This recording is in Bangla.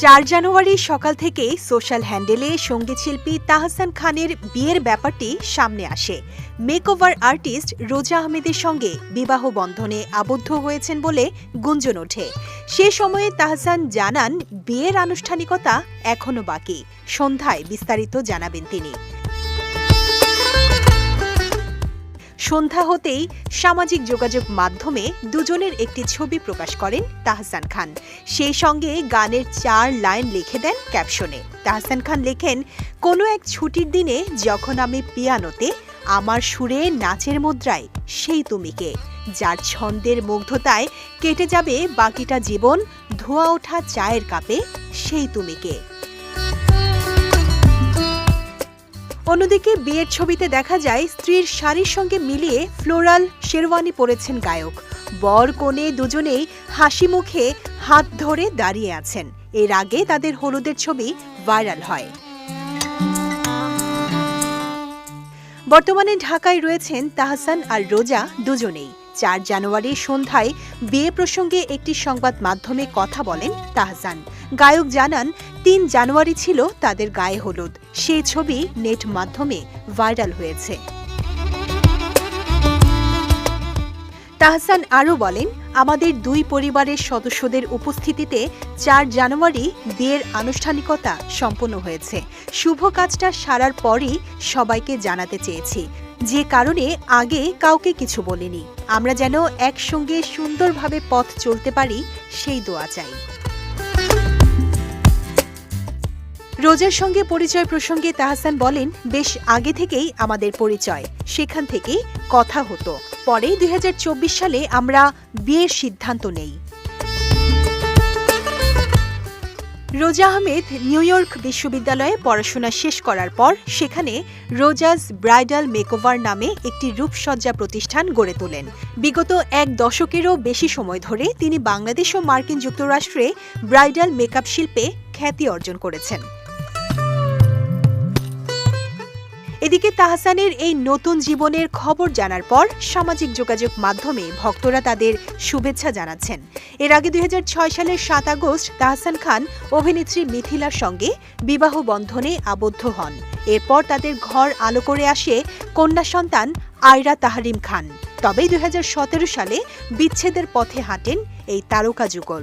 চার জানুয়ারি সকাল থেকে সোশ্যাল হ্যান্ডেলে সংগীত শিল্পী তাহসান খানের বিয়ের ব্যাপারটি সামনে আসে। মেকওভার আর্টিস্ট রোজা আহমেদের সঙ্গে বিবাহ বন্ধনে আবদ্ধ হয়েছেন বলে গুঞ্জন ওঠে। সে সময়ে তাহসান জানান, বিয়ের আনুষ্ঠানিকতা এখনও বাকি। সন্ধ্যায় বিস্তারিত জানাবেন তিনি। সন্ধ্যা হতেই সামাজিক যোগাযোগ মাধ্যমে দুজনের একটি ছবি প্রকাশ করেন তাহসান খান। সেই সঙ্গে গানের চার লাইন লিখে দেন ক্যাপশনে। তাহসান খান লেখেন, কোনো এক ছুটির দিনে যখন আমি পিয়ানোতে আমার সুরে নাচের মুদ্রায়, সেই তুমিকে যার ছন্দের মুগ্ধতায় কেটে যাবে বাকিটা জীবন, ধোয়া ওঠা চায়ের কাপে, সেই তুমিকে অন্যদিকে বিয়ের ছবিতে দেখা যায় স্ত্রীর শাড়ির সঙ্গে মিলিয়ে ফ্লোরাল শেরওয়ানি পরেছেন গায়ক। বর কনে দুজনেই হাসি মুখে হাত ধরে দাঁড়িয়ে আছেন। এর আগে তাদের হলুদের ছবি ভাইরাল হয়। বর্তমানে ঢাকায় রয়েছেন তাহসান আর রোজা দুজনেই। চার জানুয়ারি সন্ধ্যায় বিয়ে প্রসঙ্গে একটি সংবাদ মাধ্যমে কথা বলেন তাহসান। গায়ক জানান, তিন জানুয়ারি ছিল তাদের গায়ে হলুদ। সেই ছবি নেট মাধ্যমে ভাইরাল হয়েছে। তাহসান আরও বলেন, আমাদের দুই পরিবারের সদস্যদের উপস্থিতিতে চার জানুয়ারি বিয়ের আনুষ্ঠানিকতা সম্পন্ন হয়েছে। শুভ কাজটা সারার পরই সবাইকে জানাতে চেয়েছি। যে কারণে আগে কাউকে কিছু বলিনি। আমরা যেন একসঙ্গে সুন্দরভাবে পথ চলতে পারি, সেই দোয়া চাই। রোজার সঙ্গে পরিচয় প্রসঙ্গে তাহসান বলেন, বেশ আগে থেকেই আমাদের পরিচয়। সেখান থেকেই কথা হতো। পরে দুই সালে আমরা বিয়ের সিদ্ধান্ত নেই। রোজা আহমেদ নিউ ইয়র্ক বিশ্ববিদ্যালয়ে পড়াশোনা শেষ করার পর সেখানে রোজাজ ব্রাইডাল মেকওভার নামে একটি রূপসজ্জা প্রতিষ্ঠান গড়ে তোলেন। বিগত এক দশকেরও বেশি সময় ধরে তিনি বাংলাদেশ ও মার্কিন যুক্তরাষ্ট্রে ব্রাইডাল মেকআপ শিল্পে খ্যাতি অর্জন করেছেন। এদিকে তাহসানের এই নতুন জীবনের খবর জানার পর সামাজিক যোগাযোগ মাধ্যমে ভক্তরা তাদের শুভেচ্ছা জানাচ্ছেন। এর আগে দুই হাজার ছয় সালের সাত আগস্ট তাহসান খান অভিনেত্রী মিথিলার সঙ্গে বিবাহ বন্ধনে আবদ্ধ হন। এরপর তাদের ঘর আলো করে আসে কন্যা সন্তান আয়রা তাহারিম খান। তবে দুই সালে বিচ্ছেদের পথে হাঁটেন এই তারকা যুগল।